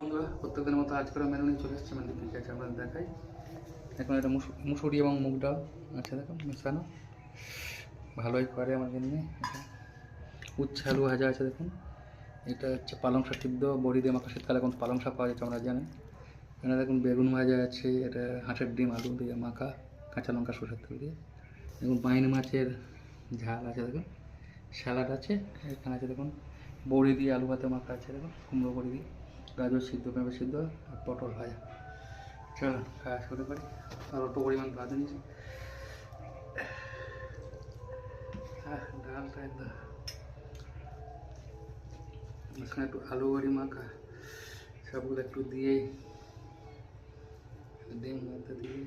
বন্ধুরা, প্রত্যেকদিনের মতো আজকের মেনু নিয়ে চলে এসেছে মানে কী কী আছে আপনাদের দেখাই। এখন এটা মুসু- মুসুরি এবং মুগ ডাল আছে দেখো, মেশানো। ভালোই করে আমার জন্য উচ্ছে আলু ভাজা আছে দেখুন। এটা হচ্ছে পালং শাক সিদ্ধ, বড়ি দিয়ে মাখা শীতকালে এখন পালং শাক পাওয়া যাচ্ছে, আমরা জানি। এখানে দেখুন বেগুন ভাজা আছে, এটা হাঁসের ডিম, আলু দিয়ে মাখা, কাঁচা লঙ্কা, সরষের তেল দিয়ে। দেখুন বাইন মাছের ঝাল আছে, দেখুন। স্যালাড আছে, এখানে আছে দেখুন, বড়ি দিয়ে আলু ভাতে মাখা আছে, দেখুন, কুমড়ো বড়ি দিয়ে। গাজর সিদ্ধ পেঁপে সিদ্ধ আর পটল ভাজা। চলো, খাওয়া শুরু করি। আর অল্প পরিমাণ ভাজা নিয়েছি ডালটা একদম। এখানে একটু আলু বড়ি মাখা, সবগুলো একটু দিয়েই, ডিম মাথা দিয়ে